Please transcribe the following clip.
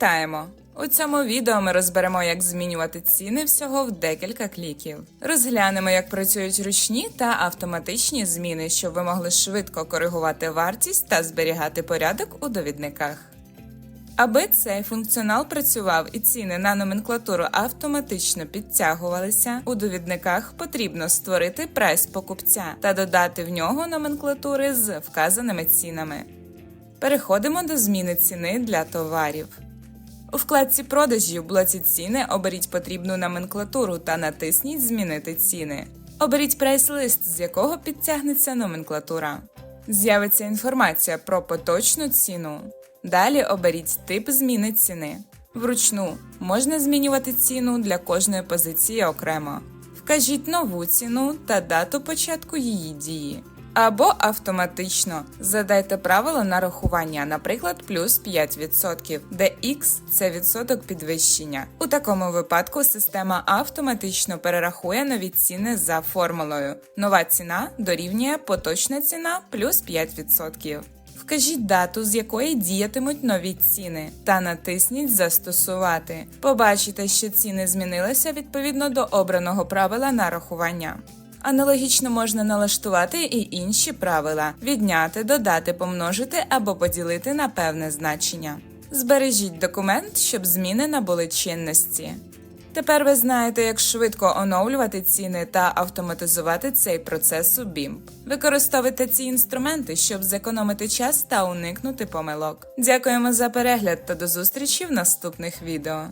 Вітаємо! У цьому відео ми розберемо, як змінювати ціни всього в декілька кліків. Розглянемо, як працюють ручні та автоматичні зміни, щоб ви могли швидко коригувати вартість та зберігати порядок у довідниках. Аби цей функціонал працював і ціни на номенклатуру автоматично підтягувалися, у довідниках потрібно створити прайс покупця та додати в нього номенклатури з вказаними цінами. Переходимо до зміни ціни для товарів. У вкладці продажі в блоці ціни оберіть потрібну номенклатуру та натисніть Змінити ціни. Оберіть прайс-лист, з якого підтягнеться номенклатура. З'явиться інформація про поточну ціну. Далі оберіть тип зміни ціни. Вручну можна змінювати ціну для кожної позиції окремо. Вкажіть нову ціну та дату початку її дії. Або автоматично задайте правило нарахування, наприклад, плюс 5%, де X – це відсоток підвищення. У такому випадку система автоматично перерахує нові ціни за формулою. Нова ціна дорівнює поточна ціна плюс 5%. Вкажіть дату, з якої діятимуть нові ціни, та натисніть Застосувати. Побачите, що ціни змінилися відповідно до обраного правила нарахування. Аналогічно можна налаштувати і інші правила: відняти, додати, помножити або поділити на певне значення. Збережіть документ, щоб зміни набули чинності. Тепер ви знаєте, як швидко оновлювати ціни та автоматизувати цей процес у BIMP. Використовуйте ці інструменти, щоб зекономити час та уникнути помилок. Дякуємо за перегляд та до зустрічі в наступних відео.